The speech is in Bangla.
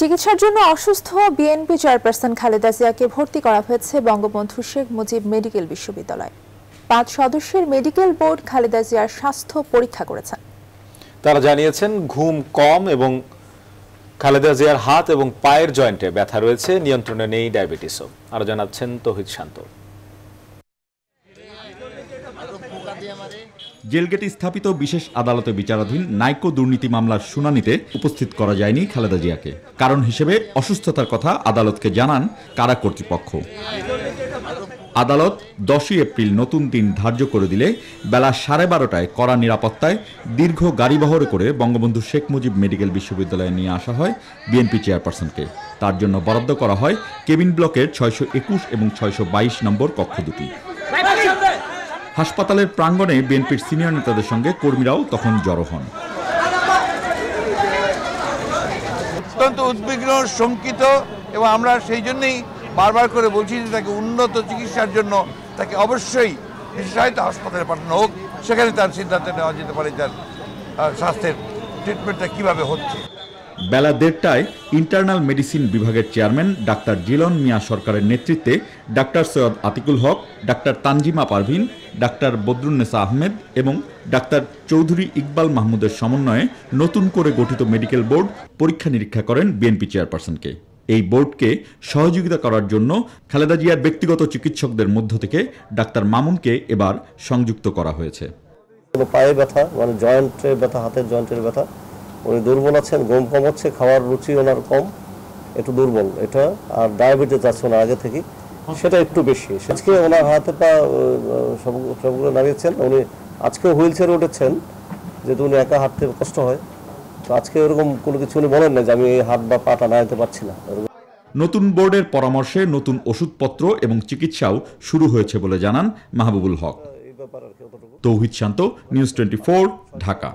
চিকিৎসার জন্য অসুস্থ বিএনপি চেয়ারপারসন খালেদা জিয়াকে ভর্তি করা হয়েছে বঙ্গবন্ধু শেখ মুজিব মেডিকেল বিশ্ববিদ্যালয়। পাঁচ সদস্যের মেডিকেল বোর্ড খালেদা জিয়ার স্বাস্থ্য পরীক্ষা করেছেন তারা জানিয়েছেন, ঘুম কম এবং খালেদা জিয়ার হাত এবং পায়ের জয়েন্টে ব্যথা রয়েছে, নিয়ন্ত্রণে নেই ডায়াবেটিসও। আরও জানাচ্ছেন তহিদ শান্ত জেলগেটে স্থাপিত বিশেষ আদালতে বিচারাধীন নাইকো দুর্নীতি মামলার শুনানিতে উপস্থিত করা যায়নি খালেদা জিয়াকে। কারণ হিসেবে অসুস্থতার কথা আদালতকে জানান কারা কর্তৃপক্ষ। আদালত দশই এপ্রিল নতুন দিন ধার্য করে দিলে বেলা সাড়ে বারোটায় কড়া নিরাপত্তায় দীর্ঘ গাড়িবহরে করে বঙ্গবন্ধু শেখ মুজিব মেডিকেল বিশ্ববিদ্যালয়ে নিয়ে আসা হয় বিএনপি চেয়ারপারসনকে। তার জন্য বরাদ্দ করা হয় কেবিন ব্লকের ছয়শো একুশ এবং ছয়শো বাইশ নম্বর কক্ষ দুটি। হাসপাতালের প্রাঙ্গণে বিএনপির সিনিয়র নেতাদের সঙ্গে কর্মীরাও তখন জড়ো হন। অত্যন্ত উদ্বিগ্ন শঙ্কিত এবং আমরা সেই জন্যই বারবার করে বলছি যে তাকে উন্নত চিকিৎসার জন্য তাকে অবশ্যই বিশেষায়িত হাসপাতালে পাঠানো হোক। সেখানে তার সিদ্ধান্ত নেওয়া যেতে পারে তার স্বাস্থ্যের ট্রিটমেন্টটা কীভাবে হচ্ছে। বেলা দেড়টায় ইন্টারনাল মেডিসিন বিভাগের চেয়ারম্যান ডাক্তার জিলন মিয়া সরকারের নেতৃত্বে doctor Syed Atiqul Haque doctor Tanzima Parvin doctor Badrunnesa Ahmed এবং ডাক্তার চৌধুরী ইকবাল মাহমুদের সমন্বয়ে নতুন করে গঠিত মেডিকেল বোর্ড পরীক্ষা নিরীক্ষা করেন বিএনপি চেয়ারপারসনকে। এই বোর্ডকে সহযোগিতা করার জন্য খালেদা জিয়ার ব্যক্তিগত চিকিৎসকদের মধ্য থেকে ডাক্তার মামুনকে এবার সংযুক্ত করা হয়েছে। পায়ে ব্যথা মানে জয়েন্টের ব্যথা, হাতের জয়েন্টের ব্যথা। উনি দুর্বল আছেন ঘুম কম হচ্ছে, খাওয়ার রুচি ওনার কম, একটু দুর্বল এটা। আর ডায়াবেটিস আছে ওনার আগে থেকে সেটা একটু বেশি। আজকে ওনার হাতে পা সবগুলো নামিয়েছেন উনি আজকে হুইল চেয়ারে উঠেছেন যেহেতু উনি একা হাঁটতে কষ্ট হয়। তো আজকে এরকম কোনো কিছু উনি বলেন না যে আমি এই হাত বা পাটা নাড়াতে পারছি না। নতুন বোর্ডের পরামর্শে নতুন ওষুধপত্র এবং চিকিৎসাও শুরু হয়েছে বলে জানান মাহবুবুল হক। এই ব্যাপার আর তৌহিদ শান্ত নিউজ টোয়েন্টি ঢাকা।